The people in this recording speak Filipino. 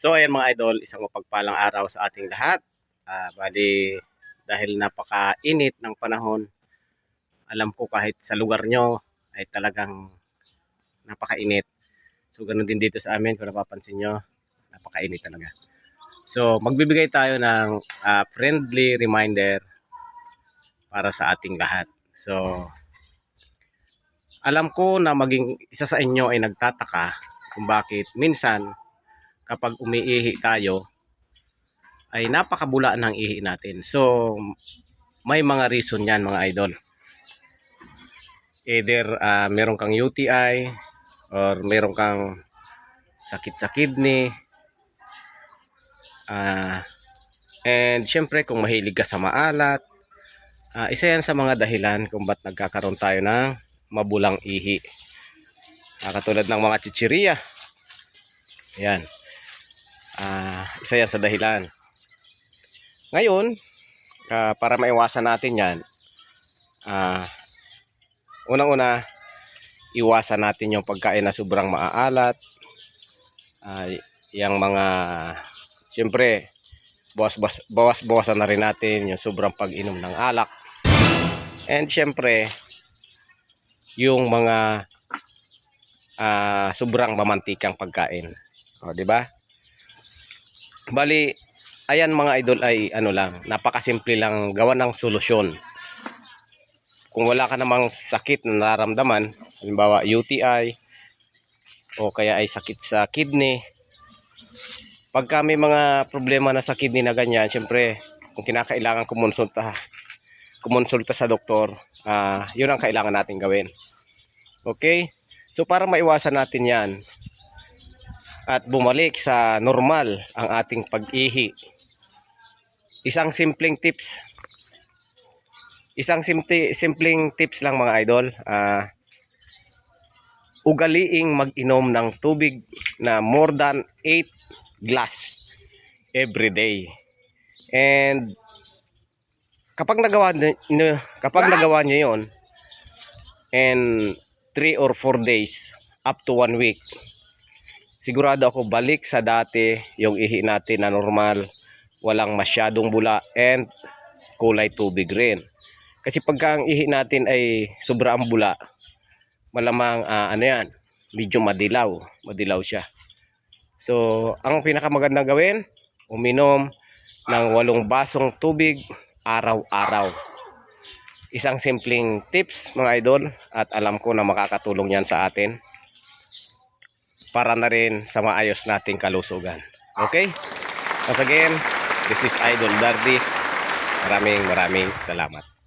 So ayan mga idol, isang mapagpalang araw sa ating lahat. Ah, bali, dahil napakainit ng panahon, alam ko kahit sa lugar nyo ay talagang napakainit. So ganun din dito sa amin, kung napapansin nyo, napakainit talaga. So magbibigay tayo ng ah, friendly reminder para sa ating lahat. So alam ko na maging isa sa inyo ay nagtataka kung bakit minsan kapag umiihi tayo ay napakabula ng ihi natin. So may mga reason yan mga idol. Either ah, meron kang UTI or meron kang sakit sa kidney. Ah, and syempre kung mahilig ka sa maalat, ah, isa yan sa mga dahilan kung ba't nagkakaroon tayo ng mabulang ihi. Ah, katulad ng mga chichirya. Yan. Ah, isa yan sa dahilan. Ngayon, ah, para maiwasan natin yan, ah, unang-una, iwasan natin yung pagkain na sobrang maaalat. Ah, yung mga, siyempre, bawas, bawas, bawasan na rin natin yung sobrang pag-inom ng alak. And siyempre, yung mga ah, sobrang mamantikang pagkain. O, di ba? Bali, ayan mga idol ay ano lang, napakasimple lang gawa ng solusyon. Kung wala ka namang sakit na nararamdaman, halimbawa UTI o kaya ay sakit sa kidney, pagka may mga problema na sa kidney na ganyan, syempre, kung kinakailangan kumonsulta, kumonsulta sa doktor, ah, yun ang kailangan natin gawin. Okay? So para maiwasan natin yan, at bumalik sa normal ang ating pag-ihi. Isang simpleng tips. Isang simple, simpleng tips lang mga idol. Ah, ugaliing mag-inom ng tubig na more than 8 glass every day. And kapag nagawa niyo kapag nagawa niyo 'yon and 3 or 4 days up to 1 week sigurado ako balik sa dati yung ihi natin na normal, walang masyadong bula and kulay tubig rin. Kasi pagka ang ihi natin ay sobra ang bula, malamang ah, ano yan, medyo madilaw, madilaw siya. So, ang pinakamagandang gawin, uminom ng walong basong tubig araw-araw. Isang simpleng tips mga idol at alam ko na makakatulong yan sa atin para na rin sa maayos nating kalusugan. Okay? Once again, this is Idol Dardy. Maraming maraming salamat.